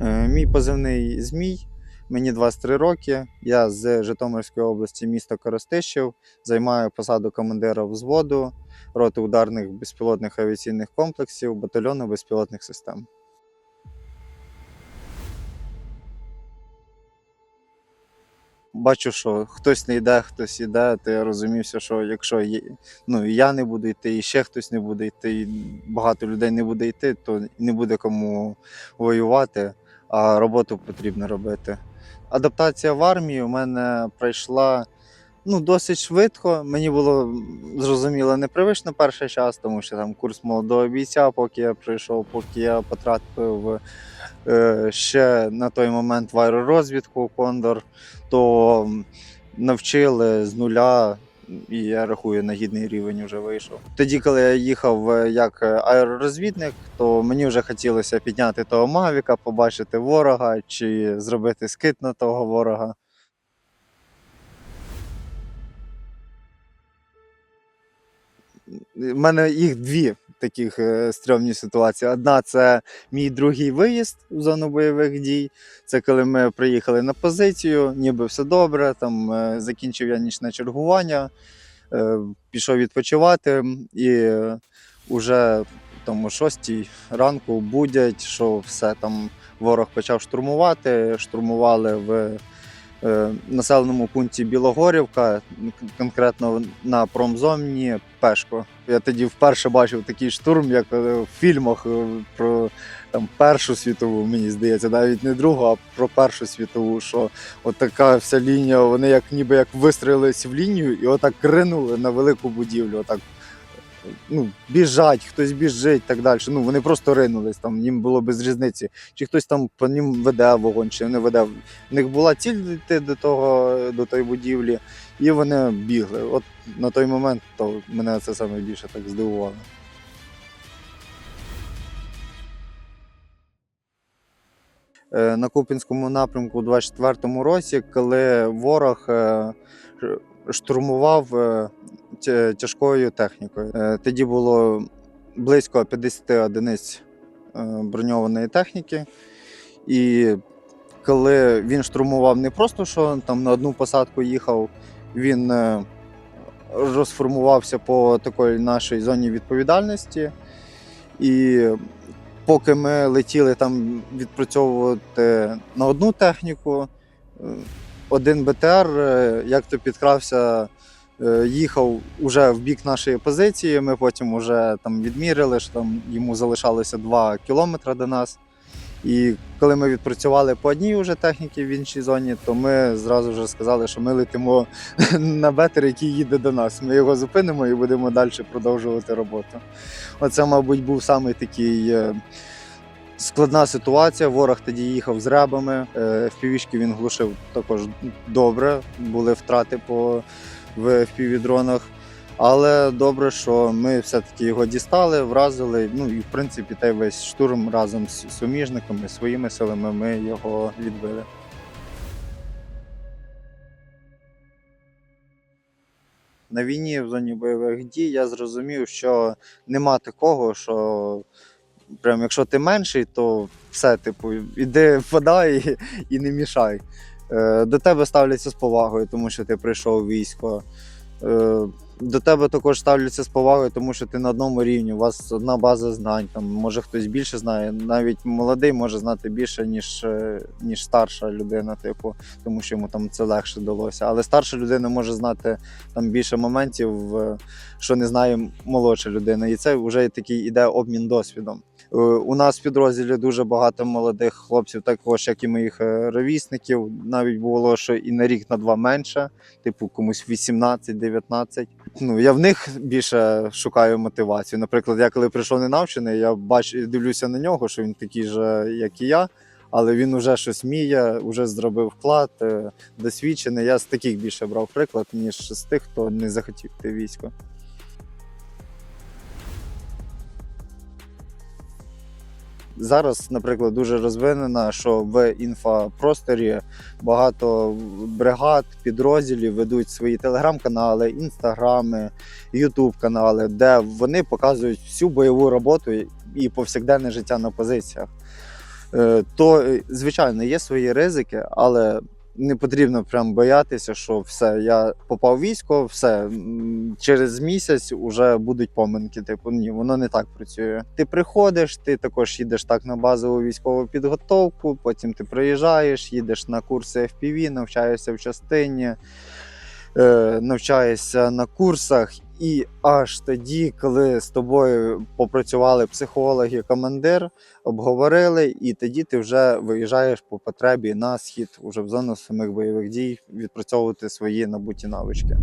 Е, Мій позивний Змій. Мені 23 роки. Я з Житомирської області, міста Коростишів. Займаю посаду командира взводу роти ударних безпілотних авіаційних комплексів батальйону безпілотних систем. Бачу, що хтось не йде, хтось йде, то я розумівся, що якщо є, ну, і я не буду йти, і ще хтось не буде йти, і багато людей не буде йти, то не буде кому воювати, а роботу потрібно робити. Адаптація в армії у мене пройшла ну, досить швидко. Мені було зрозуміло непривично перший час, тому що там курс молодого бійця, поки я прийшов, поки я потрапив е, ще на той момент в аеророзвідку Кондор, то навчили з нуля. І я рахую, на гідний рівень вже вийшов. Тоді, коли я їхав е, як е, аеророзвідник, то мені вже хотілося підняти того Мавіка, побачити ворога чи зробити скид на того ворога. У мене їх дві таких е, стрьомні ситуації. Одна це мій другий виїзд в зону бойових дій. Це коли ми приїхали на позицію, ніби все добре. Там е, закінчив я нічне чергування, е, пішов відпочивати, і е, там о 6 ранку будять, що все там ворог почав штурмувати. Штурмували в населеному пункті Білогорівка, конкретно на промзоні Пешко. Я тоді вперше бачив такий штурм, як е, в фільмах е, про там, Першу світову, мені здається, навіть не другу, а про Першу світову, що от така вся лінія, вони як ніби як вистрілились в лінію і отак ринули на велику будівлю. Отак, ну, біжать, хтось біжить так далі. Ну, вони просто ринулись, там їм було без різниці. Чи хтось там по ним веде вогонь, чи не веде. В них була ціль йти до того, до тої будівлі, і вони бігли. От на той момент то мене це саме більше так здивувало. Е, На Купінському напрямку у 24-му році, коли ворог е, штурмував е, тяжкою технікою. Е, Тоді було близько 50 одиниць е, броньованої техніки. І коли він штурмував не просто, що там на одну посадку їхав, він е, розформувався по такій нашій зоні відповідальності. І поки ми летіли там відпрацьовувати на одну техніку, один БТР, як то підкрався, їхав уже в бік нашої позиції. Ми потім вже там відміряли, що там йому залишалося 2 кілометри до нас. І коли ми відпрацювали по одній вже техніці в іншій зоні, то ми зразу вже сказали, що ми летимо на бетер, який їде до нас. Ми його зупинимо і будемо далі продовжувати роботу. Оце, мабуть, був саме такий е, складна ситуація. Ворог тоді їхав з ребами. Е, впівішки він глушив також добре. Були втрати по в впівдронах. Але добре, що ми все-таки його дістали, вразили. Ну і в принципі той весь штурм разом з суміжниками, своїми силами ми його відбили. На війні в зоні бойових дій я зрозумів, що нема такого, що прям якщо ти менший, то все, типу, іди впадай і, і не мішай. Е, до тебе ставляться з повагою, тому що ти прийшов у військо. Е, до тебе також ставляться з повагою, тому що ти на одному рівні, у вас одна база знань. Там може хтось більше знає, навіть молодий може знати більше, ніж, е, ніж старша людина, типу, тому що йому там це легше далося. Але старша людина може знати там більше моментів, що не знає молодша людина. І це вже такий іде обмін досвідом. Е, У нас в підрозділі дуже багато молодих хлопців, також як і моїх е, ровісників. Навіть було, що і на рік на два менше, типу комусь 18-19. Ну я в них більше шукаю мотивацію. Наприклад, я коли прийшов ненавчений, я бачу, дивлюся на нього, що він такий же, як і я. Але він вже щось вміє, вже зробив вклад, е, досвідчений. Я з таких більше брав приклад, ніж з тих, хто не захотів йти в військо. Зараз, наприклад, дуже розвинена, що в інфопросторі багато бригад, підрозділів ведуть свої телеграм-канали, інстаграми, ютуб-канали, де вони показують всю бойову роботу і повсякденне життя на позиціях. е, то е, звичайно є свої ризики, але не потрібно прям боятися, що все, я попав військо, все через місяць вже будуть поминки. Типу, ні, воно не так працює. Ти приходиш, ти також їдеш так на базову військову підготовку. Потім ти приїжджаєш, їдеш на курси FPV, навчаєшся в частині, е, навчаєшся на курсах. І аж тоді, коли з тобою попрацювали психологи, командир, обговорили, і тоді ти вже виїжджаєш по потребі на схід, уже в зону самих бойових дій, відпрацьовувати свої набуті навички.